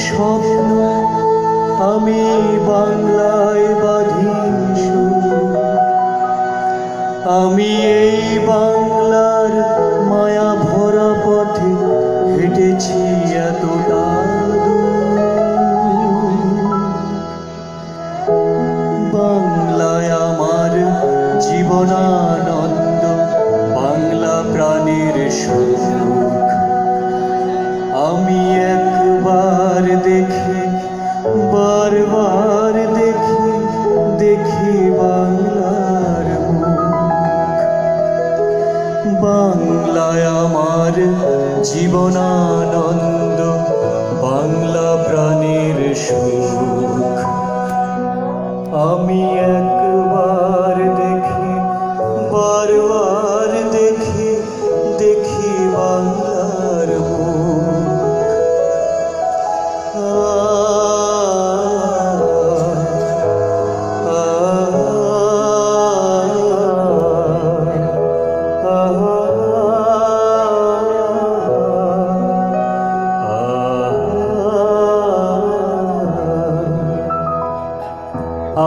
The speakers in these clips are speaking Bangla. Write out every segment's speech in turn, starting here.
স্বপ্ন আমি বাংলায় জীবনানন্দ বাংলা প্রাণের সুখ। আমি একবার দেখি বারবার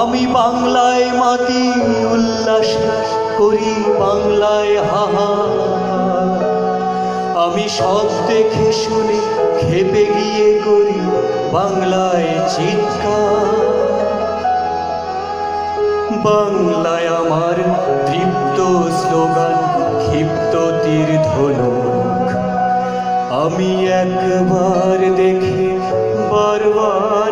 আমি বাংলায় মাতি উল্লাস করি, বাংলায় হাহা আমি সব দেখে শুনে খেপে গিয়ে করি, বাংলায় চিৎকার। বাংলায় আমার তৃপ্ত স্লোগান, ক্ষিপ্ত তীর আমি একবার দেখি বারবার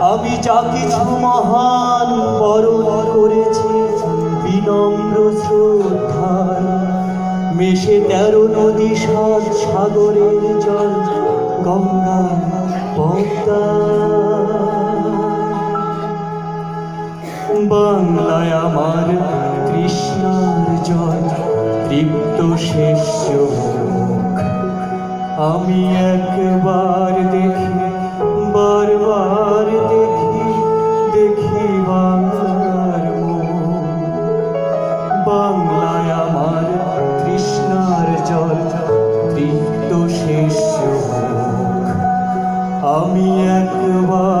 আমি যা কিছু মহান বরণ করেছি, বিনম্র শ্রদ্ধায়। মেশে তেরো নদী সাত সাগরের জল গঙ্গা পদ্মা বাংলায় আমার কৃষ্ণার জল তৃপ্ত শেষ আমি একবার দেখি বাংলায় আমার কৃষ্ণার জল তৃপ্ত শেষ আমি একবার